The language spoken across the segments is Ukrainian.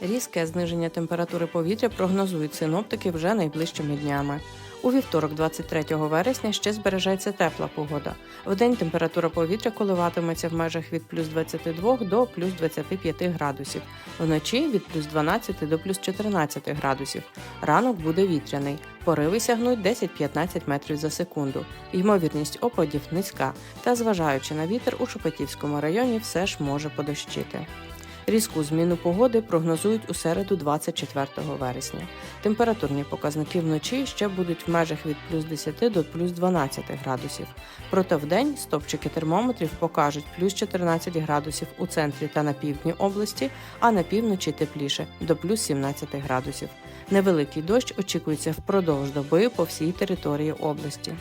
Різке зниження температури повітря прогнозують синоптики вже найближчими днями. У вівторок, 23 вересня, ще збережеться тепла погода. Вдень температура повітря коливатиметься в межах від плюс 22 до плюс 25 градусів, вночі від плюс 12 до плюс 14 градусів. Ранок буде вітряний. Пориви сягнуть 10-15 метрів за секунду. Ймовірність опадів низька, та зважаючи на вітер у Шепетівському районі все ж може подощити. Різку зміну погоди прогнозують у середу 24 вересня. Температурні показники вночі ще будуть в межах від плюс 10 до плюс 12 градусів. Проте вдень стопчики термометрів покажуть плюс 14 градусів у центрі та на півдні області, а на півночі тепліше до плюс 17 градусів. Невеликий дощ очікується впродовж доби по всій території області.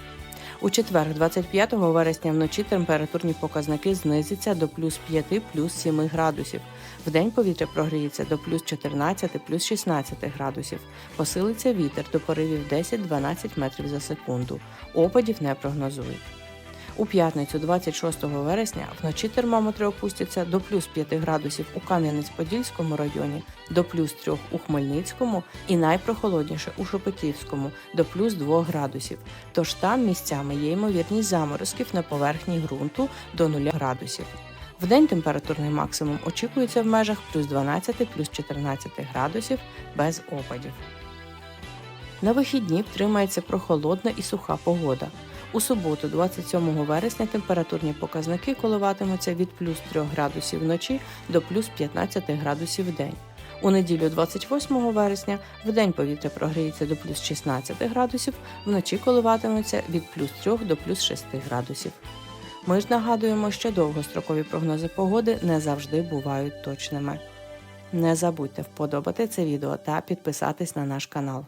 У четвер, 25 вересня, вночі температурні показники знизяться до плюс 5 плюс 7 градусів. Вдень повітря прогріється до плюс 14 плюс 16 градусів. Посилиться вітер до поривів 10-12 метрів за секунду. Опадів не прогнозують. У п'ятницю, 26 вересня, вночі термометри опустяться до плюс 5 градусів у Кам'янець-Подільському районі, до плюс 3 у Хмельницькому і найпрохолодніше у Шепетівському до плюс 2 градусів. Тож там місцями є ймовірність заморозків на поверхні ґрунту до 0 градусів. Вдень температурний максимум очікується в межах плюс 12 плюс 14 градусів без опадів. На вихідні втримається прохолодна і суха погода. У суботу, 27 вересня, температурні показники коливатимуться від плюс 3 градусів вночі до плюс 15 градусів в день. У неділю 28 вересня в день повітря прогріється до плюс 16 градусів, вночі коливатиметься від плюс 3 до плюс 6 градусів. Ми ж нагадуємо, що довгострокові прогнози погоди не завжди бувають точними. Не забудьте вподобати це відео та підписатись на наш канал.